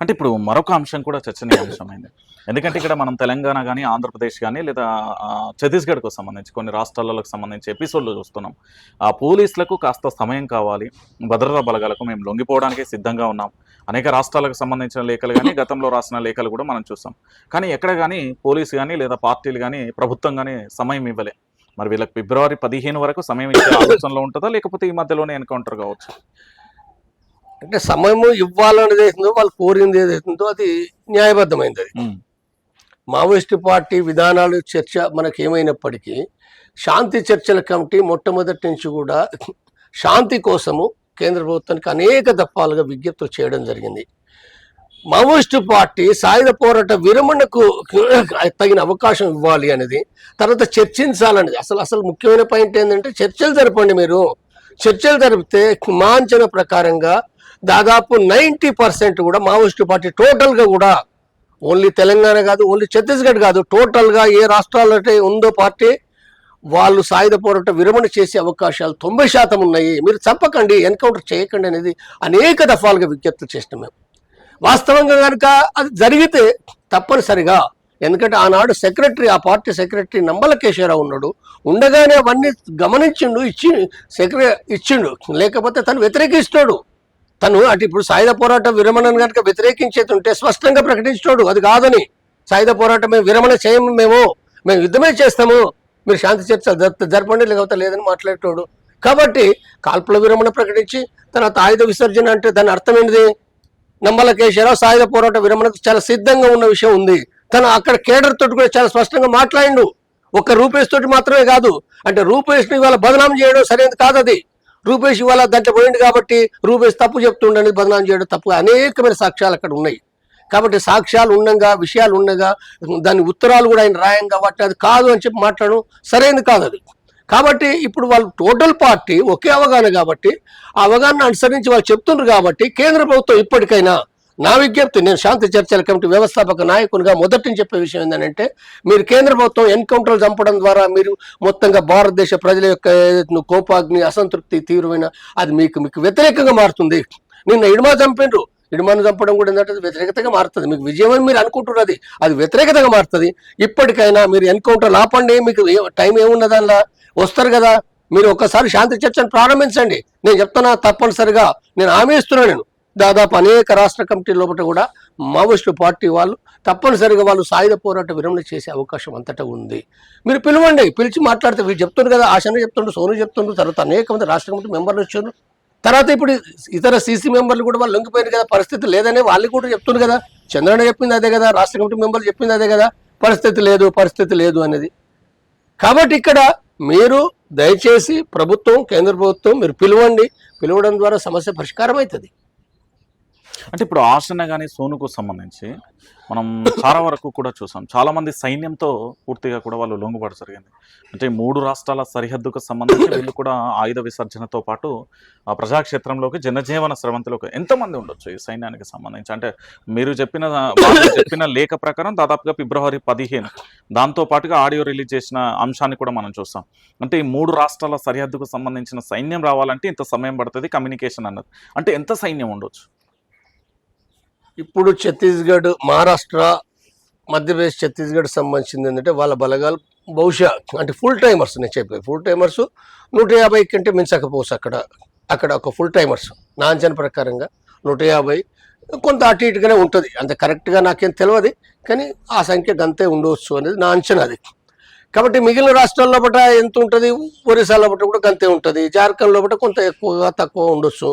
అంటే ఇప్పుడు మరొక అంశం కూడా చర్చనీయాంశమైంది ఎందుకంటే ఇక్కడ మనం తెలంగాణ కానీ ఆంధ్రప్రదేశ్ కానీ లేదా ఛత్తీస్గఢ్కు సంబంధించి కొన్ని రాష్ట్రాలకు సంబంధించి ఎపిసోడ్లు చూస్తున్నాం. ఆ పోలీసులకు కాస్త సమయం కావాలి. భద్రతా బలగాలకు మేము లొంగిపోవడానికి సిద్ధంగా ఉన్నాం. అనేక రాష్ట్రాలకు సంబంధించిన లేఖలు కానీ గతంలో రాసిన లేఖలు కూడా మనం చూస్తాం కానీ ఎక్కడ కానీ పోలీసు కానీ లేదా పార్టీలు కానీ ప్రభుత్వం కానీ సమయం ఇవ్వలే. మరి వీళ్ళకి ఫిబ్రవరి పదిహేను వరకు సమయం ఇచ్చే ఆలోచనలో ఉంటుందా? లేకపోతే ఈ మధ్యలోనే ఎన్కౌంటర్ కావచ్చు? అంటే సమయము ఇవ్వాలనేది ఏదో వాళ్ళు కోరింది ఏదైతుందో అది న్యాయబద్ధమైంది అది. మావోయిస్టు పార్టీ విధానాలు చర్చ మనకి ఏమైనప్పటికీ శాంతి చర్చల కమిటీ మొట్టమొదటి నుంచి కూడా శాంతి కోసము కేంద్ర ప్రభుత్వానికి అనేక దఫాలుగా విజ్ఞప్తులు చేయడం జరిగింది. మావోయిస్టు పార్టీ సాయుధ పోరాట విరమణకు తగిన అవకాశం ఇవ్వాలి అనేది తర్వాత చర్చించాలనేది. అసలు అసలు ముఖ్యమైన పాయింట్ ఏంటంటే చర్చలు జరపండి మీరు. చర్చలు జరిపితే మా అంచనా ప్రకారంగా దాదాపు నైంటీ పర్సెంట్ కూడా మావోయిస్టు పార్టీ టోటల్గా కూడా ఓన్లీ తెలంగాణ కాదు ఓన్లీ ఛత్తీస్గఢ్ కాదు టోటల్గా ఏ రాష్ట్రాల్లో ఉందో పార్టీ వాళ్ళు సాయుధ పోరాట విరమణ చేసే అవకాశాలు తొంభై శాతం ఉన్నాయి. మీరు చంపకండి ఎన్కౌంటర్ చేయకండి అనేది అనేక దఫాలుగా విజ్ఞప్తులు చేసినాం మేము. వాస్తవంగా కనుక అది జరిగితే తప్పనిసరిగా ఎందుకంటే ఆనాడు సెక్రటరీ ఆ పార్టీ సెక్రటరీ నంబల కేశవరావు ఉన్నాడు. ఉండగానే అవన్నీ గమనించిండు ఇచ్చి సెక్రటరీ ఇచ్చిండు. లేకపోతే తను వ్యతిరేకిస్తాడు తను అంటే ఇప్పుడు సాయుధ పోరాట విరమణను కనుక వ్యతిరేకించేతుంటే స్పష్టంగా ప్రకటించాడు అది కాదని సాయుధ పోరాటం మేము విరమణ చేయము మేము. మేము యుద్ధమే చేస్తాము. మీరు శాంతి చర్చ జరపండి లేకపోతే లేదని మాట్లాడేటోడు. కాబట్టి కాల్పుల విరమణ ప్రకటించి తర్వాత ఆయుధ విసర్జన అంటే దాని అర్థం ఏంటిది నమ్మల కేశవరావు సాయుధ పోరాట విరమణకు చాలా సిద్ధంగా ఉన్న విషయం ఉంది. తను అక్కడ కేడర్ తోటి కూడా చాలా స్పష్టంగా మాట్లాడిండు. ఒక్క రూపేష్ తోటి మాత్రమే కాదు. అంటే రూపేష్ని ఇవాళ బదనాం చేయడం సరైనది కాదు అది రూపేష్ ఇవాళ దంట పోయింది కాబట్టి రూపేష్ తప్పు చెప్తుండని బదనాం చేయడం తప్పు అనేకమైన సాక్ష్యాలు అక్కడ ఉన్నాయి. కాబట్టి సాక్ష్యాలు ఉండగా విషయాలు ఉండగా దాని ఉత్తరాలు కూడా ఆయన రాయం కాబట్టి అది కాదు అని చెప్పి మాట్లాడడం సరైనది కాదు అది. కాబట్టి ఇప్పుడు వాళ్ళు టోటల్ పార్టీ ఒకే అవగాహన కాబట్టి ఆ అవగాహన అనుసరించి వాళ్ళు చెప్తున్నారు కాబట్టి కేంద్ర ప్రభుత్వం ఇప్పటికైనా నా విజ్ఞప్తి నేను శాంతి చర్చల కమిటీ వ్యవస్థాపక నాయకునిగా మొదటి చెప్పే విషయం ఏంటంటే మీరు కేంద్ర ప్రభుత్వం ఎన్కౌంటర్లు చంపడం ద్వారా మీరు మొత్తంగా భారతదేశ ప్రజల యొక్క కోపాగ్ని అసంతృప్తి తీవ్రమైన అది మీకు మీకు వ్యతిరేకంగా మారుతుంది. నిన్న ఇడుమా చంపిండ్రు. ఇడుమాను చంపడం కూడా ఏంటంటే వ్యతిరేకతగా మారుతుంది. మీకు విజయం అని మీరు అనుకుంటున్నది అది. వ్యతిరేకతగా మారుతుంది. ఇప్పటికైనా మీరు ఎన్కౌంటర్లు ఆపండి. మీకు టైం ఏమున్నది అందులో? వస్తారు కదా. మీరు ఒక్కసారి శాంతి చర్చను ప్రారంభించండి. నేను చెప్తున్నా తప్పనిసరిగా. నేను హామీ ఇస్తున్నాను నేను. దాదాపు అనేక రాష్ట్ర కమిటీ లోపల కూడా మావోయిస్టు పార్టీ వాళ్ళు తప్పనిసరిగా వాళ్ళు సాయుధ పోరాట విరమణ చేసే అవకాశం అంతటా ఉంది. మీరు పిలవండి పిలిచి మాట్లాడితే వీళ్ళు చెప్తున్నారు కదా ఆశను చెప్తుండ్రు సోను చెప్తుండ్రు తర్వాత అనేక మంది రాష్ట్ర కమిటీ మెంబర్లు వచ్చారు. తర్వాత ఇప్పుడు ఇతర సీసీ మెంబర్లు కూడా వాళ్ళు లొంగిపోయారు కదా పరిస్థితి లేదనే వాళ్ళు కూడా చెప్తున్నారు కదా. చంద్రన్న చెప్పింది అదే కదా రాష్ట్ర కమిటీ మెంబర్లు చెప్పింది అదే కదా పరిస్థితి లేదు పరిస్థితి లేదు అనేది. కాబట్టి ఇక్కడ మీరు దయచేసి ప్రభుత్వం కేంద్ర ప్రభుత్వం మీరు పిలవండి. పిలవడం ద్వారా సమస్య పరిష్కారం అవుతుంది అంటే ఇప్పుడు ఆసన కానీ సోనుకు సంబంధించి మనం చాలా వరకు కూడా చూసాం. చాలా మంది సైన్యంతో పూర్తిగా కూడా వాళ్ళు లొంగుబాటు జరిగింది. అంటే మూడు రాష్ట్రాల సరిహద్దుకు సంబంధించి వీళ్ళు కూడా ఆయుధ విసర్జనతో పాటు ఆ ప్రజాక్షేత్రంలోకి జనజీవన స్రవంతిలోకి ఎంతమంది ఉండొచ్చు ఈ సైన్యానికి సంబంధించి. అంటే మీరు చెప్పిన చెప్పిన లేఖ ప్రకారం దాదాపుగా ఫిబ్రవరి పదిహేను. దాంతో పాటుగా ఆడియో రిలీజ్ చేసిన అంశాన్ని కూడా మనం చూస్తాం అంటే ఈ మూడు రాష్ట్రాల సరిహద్దుకు సంబంధించిన సైన్యం రావాలంటే ఇంత సమయం పడుతుంది కమ్యూనికేషన్ అన్నది. అంటే ఎంత సైన్యం ఉండొచ్చు? ఇప్పుడు ఛత్తీస్గఢ్ మహారాష్ట్ర మధ్యప్రదేశ్ ఛత్తీస్గఢ్ సంబంధించింది ఏంటంటే వాళ్ళ బలగాలు బహుశా అంటే ఫుల్ టైమర్స్ నేను చెప్పేది. ఫుల్ టైమర్స్ నూట యాభై కంటే మించకపోవచ్చు అక్కడ. అక్కడ ఒక ఫుల్ టైమర్స్ నా అంచనా ప్రకారంగా నూట యాభై. కొంత అటు ఇటుగానే ఉంటుంది. అంత కరెక్ట్గా నాకేం తెలియదు కానీ ఆ సంఖ్య గంతే ఉండవచ్చు అనేది నా అంచనా అది. కాబట్టి మిగిలిన రాష్ట్రాల్లో లోపల ఎంత ఉంటుంది? ఒరిస్సా లోపల కూడా గంతే ఉంటుంది. జార్ఖండ్ లోపల కొంత ఎక్కువగా తక్కువ ఉండొచ్చు.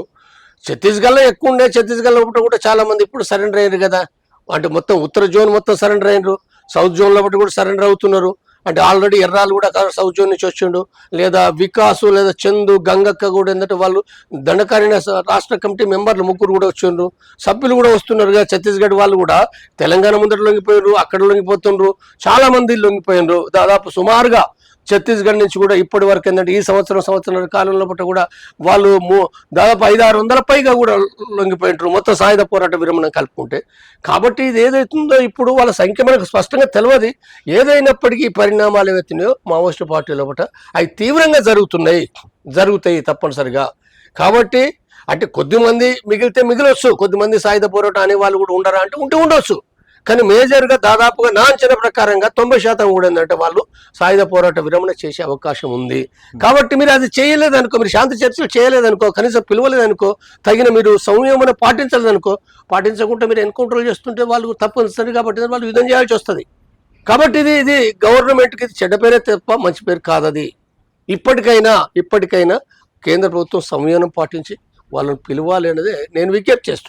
ఛత్తీస్గఢ్లో ఎక్కువ ఉండే ఛత్తీస్గఢ్లో ఒకటి కూడా చాలా మంది ఇప్పుడు సరెండర్ అయ్యారు కదా. అంటే మొత్తం ఉత్తర జోన్ మొత్తం సరెండర్ అయ్యారు. సౌత్ జోన్ లోపల కూడా సరెండర్ అవుతున్నారు. అంటే ఆల్రెడీ ఎర్రాలు కూడా సౌత్ జోన్ నుంచి వచ్చిండు. లేదా వికాసు లేదా చందు గంగక్క కూడా ఏంటంటే వాళ్ళు దండకారిణ రాష్ట్ర కమిటీ మెంబర్లు ముగ్గురు కూడా వచ్చిండ్రు. సభ్యులు కూడా వస్తున్నారు కదా ఛత్తీస్గఢ్ వాళ్ళు కూడా. తెలంగాణ ముందర లొంగిపోయారు అక్కడ లొంగిపోతుండ్రు. చాలా మంది లొంగిపోయినరు దాదాపు సుమారుగా ఛత్తీస్గఢ్ నుంచి కూడా ఇప్పటి వరకు ఏంటంటే ఈ సంవత్సరం సంవత్సరం కాలంలో పట్ల కూడా వాళ్ళు దాదాపు ఐదు ఆరు వందల పైగా కూడా లొంగిపోయింటారు మొత్తం సాయుధ పోరాట విరమణ కలుపుకుంటే. కాబట్టి ఇది ఏదైతుందో ఇప్పుడు వాళ్ళ సంఖ్య మనకు స్పష్టంగా తెలియదు ఏదైనప్పటికీ పరిణామాలు ఏవైతున్నాయో మావోయిస్టు పార్టీ లోపల అవి తీవ్రంగా జరుగుతున్నాయి. జరుగుతాయి తప్పనిసరిగా. కాబట్టి అంటే కొద్దిమంది మిగిలితే మిగిలొచ్చు. కొద్దిమంది సాయుధ పోరాటం అనే వాళ్ళు కూడా ఉండరా అంటే ఉంటే ఉండొచ్చు. కానీ మేజర్గా దాదాపుగా నా అంచనా ప్రకారంగా తొంభై శాతం కూడా ఏంటంటే వాళ్ళు సాయుధ పోరాట విరమణ చేసే అవకాశం ఉంది. కాబట్టి మీరు అది చేయలేదనుకో మీరు శాంతి చర్చలు చేయలేదనుకో కనీసం పిలవలేదనుకో తగిన మీరు సంయమన పాటించలేదనుకో పాటించకుండా మీరు ఎన్కౌంటర్ చేస్తుంటే వాళ్ళు తప్పనిసరి కాబట్టి వాళ్ళు యుద్ధం చేయాల్సి వస్తుంది. కాబట్టి ఇది ఇది గవర్నమెంట్కి ఇది చెడ్డ పేరే తప్ప మంచి పేరు కాదు అది ఇప్పటికైనా ఇప్పటికైనా కేంద్ర ప్రభుత్వం సంయమనం పాటించి వాళ్ళని పిలవాలి అనేది నేను విజ్ఞప్తి చేస్తున్నాను